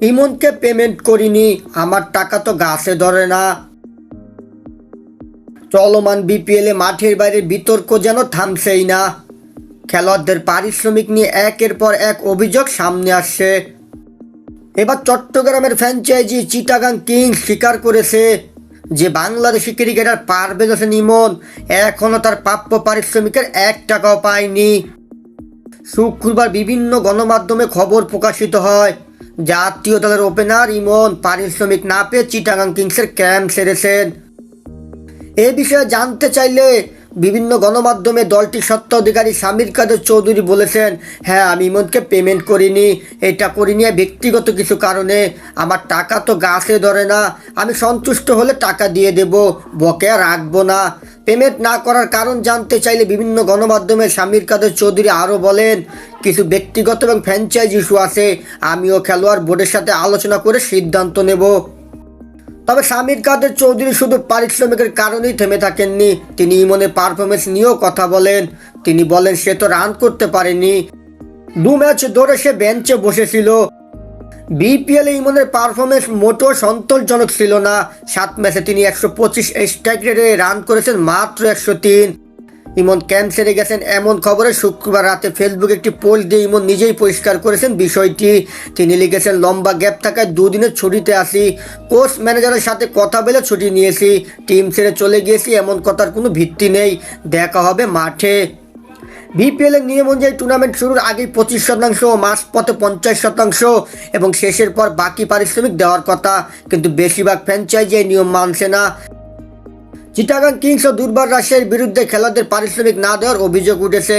ইমনকে payment করিনি, আমার টাকা তো গাছে ধরে না। চলমান বিপিএলে মাঠের বাইরে বিতর্ক যেন থামছেই না। খেলোয়াড়দের পারিশ্রমিক নিয়ে একের পর এক অভিযোগ সামনে আসছে। এবার চট্টগ্রামের ফ্র্যাঞ্চাইজি চিটাগাং কিংস স্বীকার করেছে। যে বাংলাদেশি ক্রিকেটার পারভেজ হোসেন ইমন এখনও তার প্রাপ্য পারিশ্রমিকের এক টাকাও পায়নি। শুক্রবার বিভিন্ন গণমাধ্যমে খবর প্রকাশিত হয়। জাতীয় দলের ওপেনার ইমন পারিশ্রমিক না পেয়ে চিটাগাং কিংসের ক্যাম্প সেরেছেন। এ বিষয়ে জানতে চাইলে বিভিন্ন গণমাধ্যমে দলটির সত্ত্ব অধিকারী সামির কাদের চৌধুরী বলেছেন হ্যাঁ আমি ইমনকে পেমেন্ট করিনি। এটা করিনি ব্যক্তিগত কিছু কারণে। আমার টাকা তো গাছে ধরে না। আমি সন্তুষ্ট হলে টাকা দিয়ে দেব। বকেয়া রাখব না। পেমেন্ট না করার কারণ জানতে চাইলে বিভিন্ন গণমাধ্যমে সামির কাদের চৌধুরী আরও বলেন, কিছু ব্যক্তিগত এবং ফ্র্যাঞ্চাইজ ইস্যু আছে, আমিও খেলোয়াড় বোর্ডের সাথে আলোচনা করে সিদ্ধান্ত নেব। তবে স্বামীর কাদের চৌধুরী শুধু পারিশ্রমিকের কারণেই থেমে থাকেননি, তিনি ইমনের পারফরমেন্স নিয়েও কথা বলেন। তিনি বলেন, সে তো রান করতে পারেনি। দু ম্যাচ ধরে সে বেঞ্চে বসেছিল। বিপিএল ইমনের পারফরমেন্স মোটেও সন্তোষজনক ছিল না। সাত ম্যাচে তিনি একশো পঁচিশ স্ট্রাইক রেটে রান করেছেন মাত্র একশো তিন। ইমন সেরে গেছেন এমন খবরে শুক্রবার রাতে ফেসবুকে একটি পোস্ট দিয়ে ইমন নিজেই পরিষ্কার করেছেন বিষয়টি। তিনি লিখেছেন, লম্বা গ্যাপ থাকায় দুদিনের ছুটিতে আসি। কোচ ম্যানেজারের সাথে কথা বলে ছুটি নিয়েছি। টিম ছেড়ে চলে গিয়েছি, এমন কথার কোনো ভিত্তি নেই। দেখা হবে মাঠে। বিপিএল এর নিয়ম অনুযায়ী টুর্নামেন্ট শুরুর আগেই পঁচিশ শতাংশ মাস পথে পঞ্চাশ শতাংশ এবং শেষের পর বাকি পারিশ্রমিক দেওয়ার কথা। কিন্তু বেশিরভাগ ফ্র্যাঞ্চাইজি এই নিয়ম মানছে না। চিটাগাং কিংস ও দুর্বার রাশিয়ার বিরুদ্ধে খেলাদের পারিশ্রমিক না দেওয়ার অভিযোগ উঠেছে।